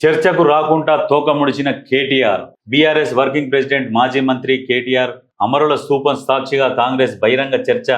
చర్చకు రాకుండా తోక ముడిచిన కేటీఆర్. బీఆర్ఎస్ వర్కింగ్ ప్రెసిడెంట్ మాజీ మంత్రి కేటీఆర్ అమరుల స్థూపం సాక్షిగా కాంగ్రెస్ బహిరంగ చర్చ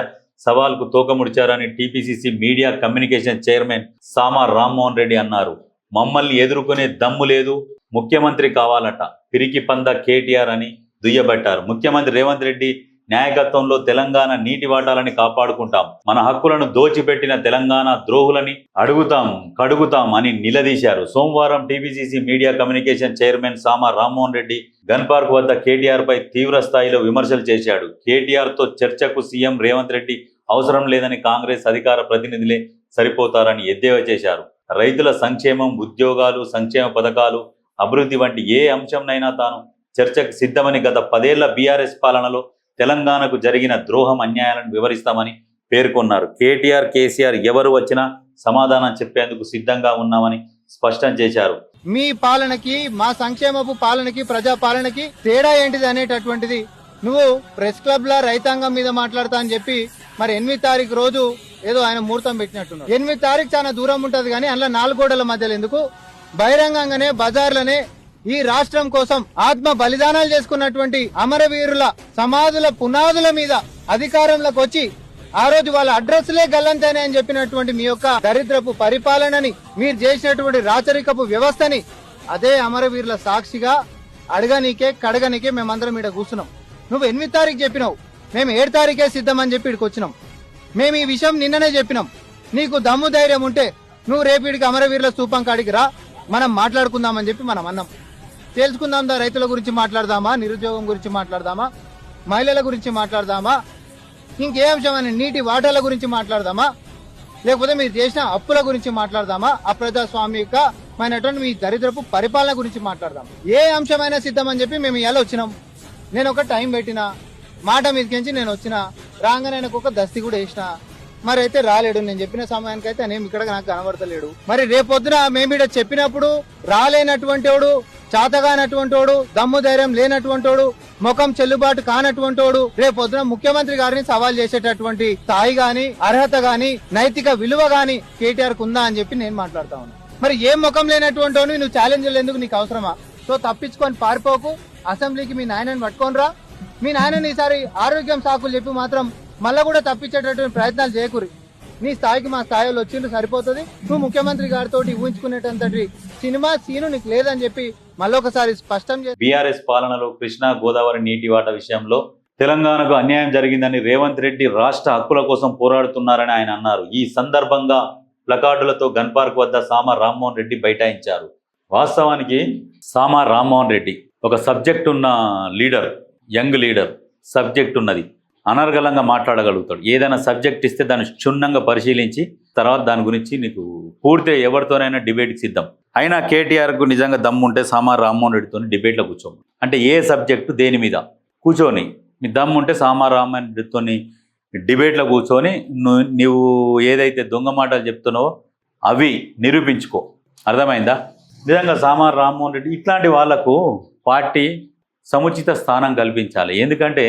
సవాల్కు తోకముడిచారని TPCC media communication chairman Sama Rammohan Reddy అన్నారు. మమ్మల్ని ఎదుర్కొనే దమ్ము లేదు ముఖ్యమంత్రి కావాలట పిరికి పంద కేటీఆర్ అని దుయ్యబట్టారు. ముఖ్యమంత్రి రేవంత్ రెడ్డి నాయకత్వంలో తెలంగాణ నీటి వాటాలని కాపాడుకుంటాం. మన హక్కులను దోచిపెట్టిన తెలంగాణ ద్రోహులని అడుగుతాం కడుగుతాం అని నిలదీశారు. సోమవారం TPCC media communication chairman Sama Rammohan Reddy gun park వద్ద కేటీఆర్ పై తీవ్ర స్థాయిలో విమర్శలు చేశాడు. కేటీఆర్తో చర్చకు సీఎం రేవంత్ రెడ్డి అవసరం లేదని కాంగ్రెస్ అధికార ప్రతినిధులే సరిపోతారని ఎద్దేవా చేశారు. రైతుల సంక్షేమం ఉద్యోగాలు సంక్షేమ పథకాలు అభివృద్ధి వంటి ఏ అంశంనైనా తాను చర్చకు సిద్ధమని గత పదేళ్ళ బీఆర్ఎస్ పాలనలో తెలంగాణకు జరిగిన ద్రోహం అన్యాయాలను వివరిస్తామని పేర్కొన్నారు. కేటీఆర్ కేసీఆర్ ఎవరు వచ్చినా సమాధానం చెప్పేందుకు సిద్ధంగా ఉన్నామని స్పష్టం చేశారు. మీ పాలనకి మా సంక్షేమపు పాలనకి ప్రజా పాలనకి తేడా ఏంటిది అనేటటువంటిది నువ్వు ప్రెస్ క్లబ్ లా రైతాంగం మీద మాట్లాడతా అని చెప్పి మరి ఎనిమిది తారీఖు రోజు ఏదో ఆయన ముహూర్తం పెట్టినట్టున్నాడు ఎనిమిది తారీఖు చాలా దూరం ఉంటది కానీ అందులో నాలుగు గోడల మధ్యలో ఎందుకు? బహిరంగంగానే బజార్లనే ఈ రాష్ట్రం కోసం ఆత్మ బలిదానాలు చేసుకున్నటువంటి అమరవీరుల సమాధుల పునాదుల మీద అధికారంలోకి వచ్చి ఆ రోజు వాళ్ళ అడ్రస్లే గల్లంతేనే అని చెప్పినటువంటి మీ యొక్క దరిద్రపు పరిపాలనని మీరు చేసినటువంటి రాచరికపు వ్యవస్థని అదే అమరవీరుల సాక్షిగా అడగనీకే కడగనీకే మేమందరం ఇక్కడ కూర్చున్నాం. నువ్వు ఎనిమిది తారీఖు చెప్పినావు. మేము ఏడు తారీఖే సిద్ధమని చెప్పి ఇక్కడికి వచ్చినాం. మేము ఈ విషయం నిన్ననే చెప్పినాం. నీకు దమ్ము ధైర్యం ఉంటే నువ్వు రేపు ఇక్కడికి అమరవీరుల స్తూపం కాడికి రా. మనం మాట్లాడుకుందామని చెప్పి మనం అన్నాం. తెలుసుకుందాం దా రైతుల గురించి మాట్లాడదామా? నిరుద్యోగం గురించి మాట్లాడదామా? మహిళల గురించి మాట్లాడదామా? ఇంకే అంశం నీటి వాటాల గురించి మాట్లాడదామా? లేకపోతే మీరు చేసిన అప్పుల గురించి మాట్లాడదామా? అప్రజాస్వామికమైనటువంటి మీ దరిద్రపు పరిపాలన గురించి మాట్లాడదాం ఏ అంశమైనా సిద్ధమని చెప్పి మేము ఇలా వచ్చినాం. నేను ఒక టైం పెట్టిన మాట మీదకించి నేను వచ్చిన రాగానే ఆయనకు ఒక దస్తి కూడా వేసిన. మరి అయితే రాలేడు నేను చెప్పిన సమయానికి అయితే నేను ఇక్కడ నాకు కనబడతలేడు. మరి రేపొద్దున మేము ఇక్కడ చెప్పినప్పుడు రాలేనటువంటి వాడు చాతగానటువంటి వాడు దమ్ము ధైర్యం లేనటువంటి వాడు ముఖం చెల్లుబాటు కానటువంటి వాడు రేపొద్దున ముఖ్యమంత్రి గారిని సవాల్ చేసేటటువంటి స్థాయి గాని అర్హత గాని నైతిక విలువ గాని కేటీఆర్ కుందా అని చెప్పి నేను మాట్లాడతా ఉన్నా. మరి ఏం ముఖం లేనటువంటి వాడిని నువ్వు ఛాలెంజ్ ఎందుకు నీకు అవసరమా? సో తప్పించుకొని పారిపోకు అసెంబ్లీకి మీ నాయనని పట్టుకొని రా. మీ నాయనని ఈసారి ఆరోగ్యం సాకులు చెప్పి మాత్రం మళ్ళా కూడా తప్పించేటటువంటి ప్రయత్నాలు చేయకూరి. నీ స్థాయికి మా స్థాయిలో వచ్చిండు సరిపోతుంది. నువ్వు ముఖ్యమంత్రి గారితో ఊహించుకునేటంతటి సినిమా సీను నీకు లేదని చెప్పి మళ్ళొకసారి స్పష్టం చేసి బీఆర్ఎస్ పాలనలో కృష్ణా గోదావరి నీటి వాట విషయంలో తెలంగాణకు అన్యాయం జరిగిందని రేవంత్ రెడ్డి రాష్ట్ర హక్కుల కోసం పోరాడుతున్నారని ఆయన అన్నారు. ఈ సందర్భంగా ప్లకార్డులతో గన్ పార్క్ వద్ద సామా రామ్మోహన్ రెడ్డి బైఠాయించారు. వాస్తవానికి సామా రామ్మోహన్ రెడ్డి ఒక సబ్జెక్ట్ ఉన్న లీడర్ యంగ్ లీడర్ సబ్జెక్ట్ ఉన్నది. అనర్గళంగా మాట్లాడగలుగుతాడు. ఏదైనా సబ్జెక్ట్ ఇస్తే దాన్ని క్షుణ్ణంగా పరిశీలించి తర్వాత దాని గురించి నీకు పూర్తి ఎవరితోనైనా డిబేట్కి సిద్ధం. అయినా కేటీఆర్కు నిజంగా దమ్ము ఉంటే సామా రామ్మోహన్ రెడ్డితో డిబేట్లో కూర్చోము. అంటే ఏ సబ్జెక్టు దేని మీద? కూర్చొని. నీ దమ్ము ఉంటే సామా రామ్మోహన్ రెడ్డితో డిబేట్లో కూర్చొని నువ్వు నువ్వు ఏదైతే దొంగ మాటలు చెప్తున్నావో అవి నిరూపించుకో. అర్థమైందా? నిజంగా సామా రామ్మోహన్ రెడ్డి ఇట్లాంటి వాళ్ళకు పార్టీ సముచిత స్థానం కల్పించాలి. ఎందుకంటే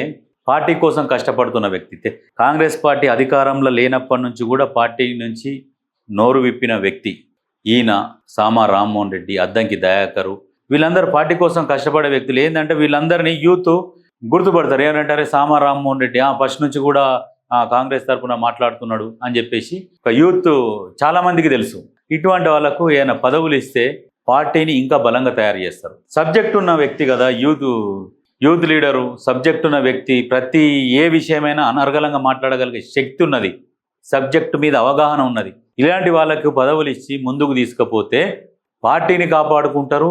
పార్టీ కోసం కష్టపడుతున్న వ్యక్తి. కాంగ్రెస్ పార్టీ అధికారంలో లేనప్పటి నుంచి కూడా పార్టీ నుంచి నోరు విప్పిన వ్యక్తి. ఈయన సామా రామ్మోహన్ రెడ్డి అద్దంకి దయాకరు. వీళ్ళందరూ పార్టీ కోసం కష్టపడే వ్యక్తులు. ఏంటంటే వీళ్ళందరినీ యూత్ గుర్తుపడతారు. ఏమంటారే? సామా రామ్మోహన్ రెడ్డి ఆ ఫస్ట్ నుంచి కూడా కాంగ్రెస్ తరఫున మాట్లాడుతున్నాడు అని చెప్పేసి ఒక యూత్ చాలామందికి తెలుసు. ఇటువంటి వాళ్ళకు ఏమైనా పదవులు ఇస్తే పార్టీని ఇంకా బలంగా తయారు చేస్తారు. సబ్జెక్ట్ ఉన్న వ్యక్తి కదా యూత్ యూత్ లీడరు సబ్జెక్ట్ ఉన్న వ్యక్తి ప్రతి ఏ విషయమైనా అనర్గళంగా మాట్లాడగలిగే శక్తి ఉన్నది. సబ్జెక్టు మీద అవగాహన ఉన్నది. ఇలాంటి వాళ్ళకు పదవులు ఇచ్చి ముందుకు తీసుకపోతే పార్టీని కాపాడుకుంటారు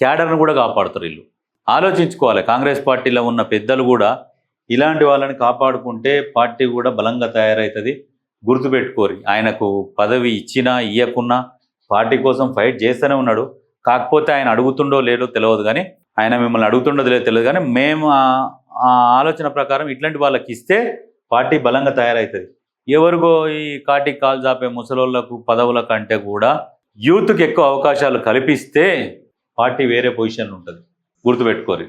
క్యాడర్ను కూడా కాపాడుతారు వీళ్ళు. ఆలోచించుకోవాలి. కాంగ్రెస్ పార్టీలో ఉన్న పెద్దలు కూడా ఇలాంటి వాళ్ళని కాపాడుకుంటే పార్టీ కూడా బలంగా తయారవుతుంది గుర్తుపెట్టుకోరి. ఆయనకు పదవి ఇచ్చినా ఇయ్యకున్నా పార్టీ కోసం ఫైట్ చేస్తూనే ఉన్నాడు. కాకపోతే ఆయన అడుగుతుండో లేడో తెలియదు కానీ ఆయన మిమ్మల్ని అడుగుతుండదు లేదు తెలియదు కానీ మేము ఆ- ఆలోచన ప్రకారం ఇట్లాంటి వాళ్ళకి ఇస్తే పార్టీ బలంగా తయారవుతుంది ఎవరికో ఈ కాటికి కాలు జాపే ముసలోళ్ళకు పదవుల కంటే కూడా యూత్కి ఎక్కువ అవకాశాలు కల్పిస్తే పార్టీ వేరే పొజిషన్ ఉంటుంది. గుర్తుపెట్టుకోరు.